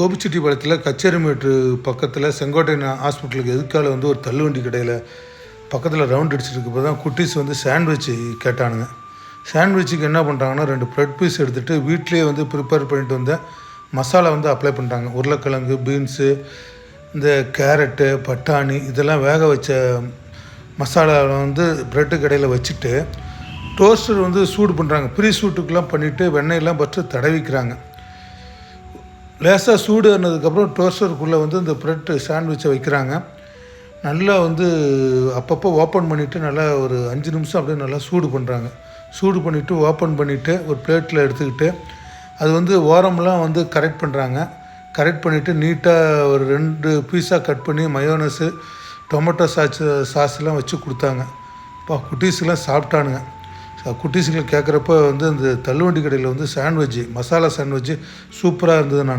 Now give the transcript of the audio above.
கோபிச்செட்டிப்பாளையத்தில் கச்சேரிமேட்டு பக்கத்தில் செங்கோட்டையன் ஹாஸ்பிட்டலுக்கு எதுக்கால வந்து ஒரு தள்ளுவண்டி கடையில் பக்கத்தில் ரவுண்ட் அடிச்சிருக்கப்போ தான் குட்டீஸ் வந்து சாண்ட்விட்ச் கேட்டானுங்க. சாண்ட்விச்சுக்கு என்ன பண்ணுறாங்கன்னா ரெண்டு ப்ரெட் பீஸ் எடுத்துகிட்டு வீட்டிலேயே வந்து ப்ரிப்பேர் பண்ணிட்டு வந்த மசாலா வந்து அப்ளை பண்ணுறாங்க உருளைக்கிழங்கு பீன்ஸு இந்த கேரட்டு பட்டாணி இதெல்லாம் வேக வச்ச மசாலாவை வந்து ப்ரெட்டு கடையில் வச்சுட்டு டோஸ்டர் வந்து சூடு பண்ணுறாங்க ப்ரீ சூட்டுக்கெலாம் பண்ணிவிட்டு வெண்ணெயெல்லாம் ஃபஸ்ட்டு தடவிக்கிறாங்க. லேசாக சூடு ஆனதுக்கப்புறம் டோஸ்டருக்குள்ளே வந்து இந்த ப்ரெட் சாண்ட்விட்சை வைக்கிறாங்க. நல்லா வந்து அப்பப்போ ஓப்பன் பண்ணிவிட்டு நல்லா ஒரு அஞ்சு நிமிஷம் அப்படியே நல்லா சூடு பண்ணுறாங்க. சூடு பண்ணிவிட்டு ஓப்பன் பண்ணிவிட்டு ஒரு பிளேட்டில் எடுத்துக்கிட்டு அது வந்து ஓரமெல்லாம் வந்து கரெக்ட் பண்ணுறாங்க. கரெக்ட் பண்ணிவிட்டு நீட்டாக ஒரு ரெண்டு பீஸாக கட் பண்ணி மயோனஸு டொமேட்டோ சாஸ் சாஸ்லாம் வச்சு கொடுத்தாங்க. இப்போ குட்டீஸுக்கெலாம் சாப்பிட்டானுங்க. குட்டீஸுங்களை கேட்குறப்ப வந்து அந்த தள்ளுவண்டி கடையில் வந்து சாண்ட்விட்ஜு மசாலா சாண்ட்விட்ஜு சூப்பராக இருந்தது நான்